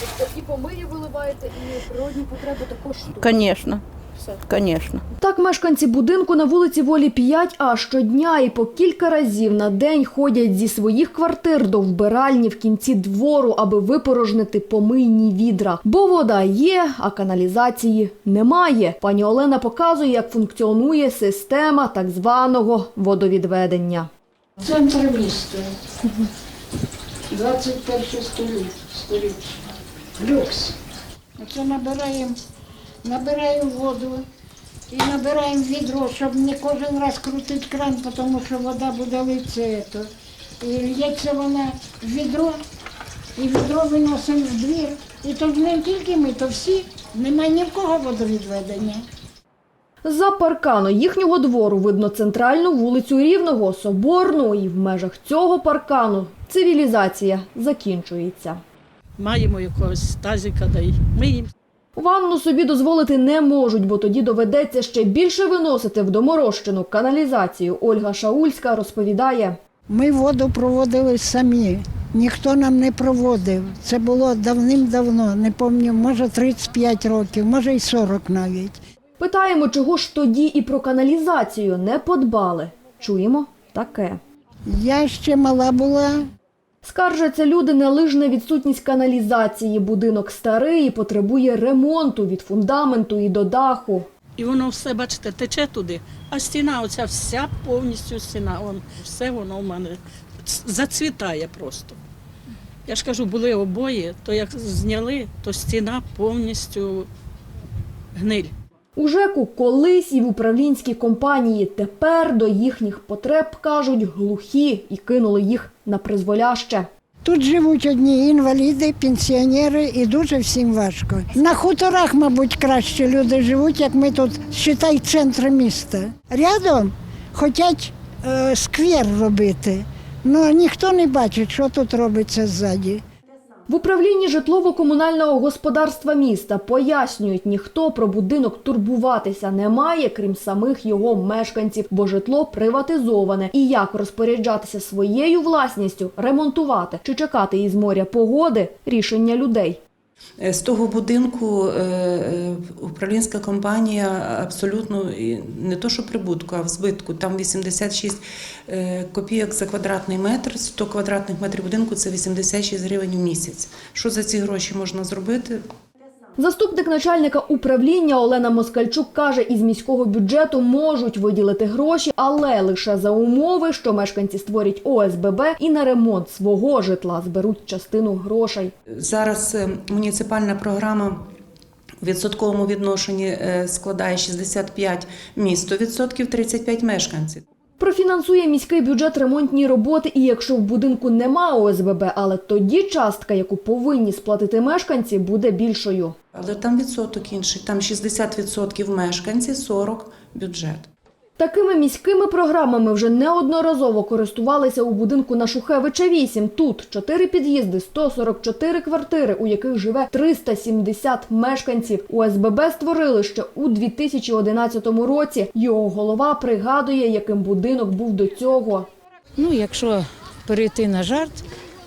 Тобто і помиї виливаєте, і природні потреби також тут. Конечно, Все. конечно. Так мешканці будинку на вулиці Волі 5 а щодня і по кілька разів на день ходять зі своїх квартир до вбиральні в кінці двору, аби випорожнити помийні відра. Бо вода є, а каналізації немає. Пані Олена показує, як функціонує система так званого водовідведення. Центр міста. 21 століття. Люкс. Оце набираємо, набираємо воду і набираємо відро, щоб не кожен раз крутити кран, тому що вода буде литися. І лється вона в відро, і відро виносимо в двір. І то не тільки ми, то всі. Немає ні в кого водовідведення. За паркану їхнього двору видно центральну вулицю Рівного, Соборну, і в межах цього паркану цивілізація закінчується. Маємо якогось тазіка, да й миємо. Ванну собі дозволити не можуть, бо тоді доведеться ще більше виносити в доморощену каналізацію. Ольга Шаульська розповідає. Ми воду проводили самі. Ніхто нам не проводив. Це було давним-давно, не пам'ятаю, може 35 років, може й 40 навіть. Питаємо, чого ж тоді і про каналізацію не подбали. Чуємо таке. Я ще мала була, Скаржаться люди на лижне відсутність каналізації. Будинок старий і потребує ремонту від фундаменту і до даху. І воно все, бачите, тече туди, а стіна, оця вся повністю стіна, он, все воно в мене зацвітає просто. Я ж кажу, були обої, то як зняли, то стіна повністю гниль. У ЖЕКу колись і в управлінській компанії тепер до їхніх потреб кажуть глухі і кинули їх на призволяще. Тут живуть одні інваліди, пенсіонери і дуже всім важко. На хуторах, мабуть, краще люди живуть, як ми тут, считай, центр міста. Рядом хочуть е, сквер робити, але ніхто не бачить, що тут робиться ззаді. В управлінні житлово-комунального господарства міста пояснюють, ніхто про будинок турбуватися не має, крім самих його мешканців, бо житло приватизоване. І як розпоряджатися своєю власністю, ремонтувати чи чекати із моря погоди рішення людей. Е, З того будинку е, е, управлінська компанія абсолютно не то, що прибутку, а в збитку. Там 86 е, копійок за квадратний метр, 100 квадратних метрів будинку це 86 гривень в місяць. Що за ці гроші можна зробити? Заступник начальника управління Олена Москальчук каже, із міського бюджету можуть виділити гроші, але лише за умови, що мешканці створять ОСББ і на ремонт свого житла зберуть частину грошей. Зараз е, муніципальна програма. В відсотковому відношенні е, складає 65 місто відсотків, 35 мешканців. Профінансує міський бюджет ремонтні роботи, і якщо в будинку нема ОСББ, але тоді частка, яку повинні сплатити мешканці, буде більшою. Але там відсоток інший. Там 60% мешканці, 40 бюджет. Такими міськими програмами вже неодноразово користувалися у будинку на Шухевича 8. Тут чотири під'їзди, 144 квартири, у яких живе 370 мешканців. ОСББ створили ще у 2011 році. Його голова пригадує, яким будинок був до цього. Ну, якщо перейти на жарт,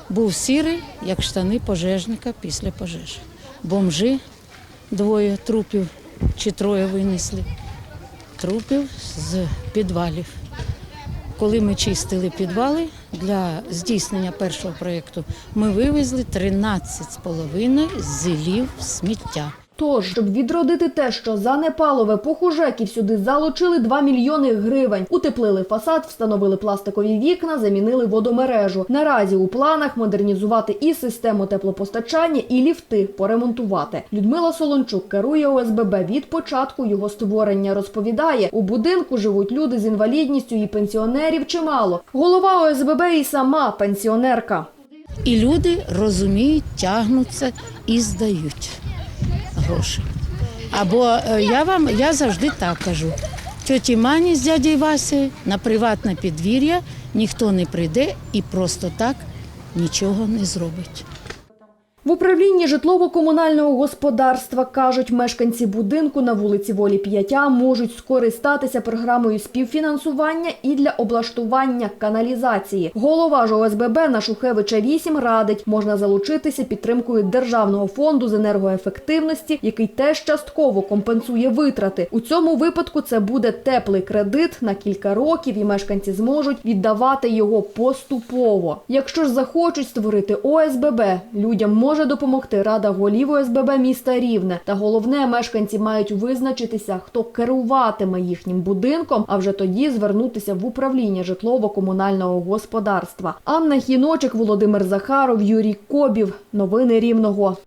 був сірий, як штани пожежника після пожежі. Бомжи двоє трупів чи троє винесли. Трупів з підвалів. Коли ми чистили підвали для здійснення першого проєкту, ми вивезли 13,5 зілів сміття. Тож, щоб відродити те, що занепало в епоху сюди залучили 2 мільйони гривень. Утеплили фасад, встановили пластикові вікна, замінили водомережу. Наразі у планах модернізувати і систему теплопостачання, і ліфти поремонтувати. Людмила Солончук керує ОСББ від початку його створення. Розповідає, у будинку живуть люди з інвалідністю і пенсіонерів чимало. Голова ОСББ і сама пенсіонерка. І люди розуміють, тягнуться і здають гроші. Або е, я вам я завжди так кажу: тьоті Мані з дяді Васі на приватне підвір'я ніхто не прийде і просто так нічого не зробить. В управлінні житлово-комунального господарства кажуть, мешканці будинку на вулиці Волі 5 можуть скористатися програмою співфінансування і для облаштування каналізації. Голова ж ОСББ на Шухевича 8 радить, можна залучитися підтримкою Державного фонду з енергоефективності, який теж частково компенсує витрати. У цьому випадку це буде теплий кредит на кілька років, і мешканці зможуть віддавати його поступово. Якщо ж захочуть створити ОСББ, людям може допомогти Рада голів ОСББ міста Рівне. Та головне, мешканці мають визначитися, хто керуватиме їхнім будинком, а вже тоді звернутися в управління житлово-комунального господарства. Анна Хіночик, Володимир Захаров, Юрій Кобів. Новини Рівного.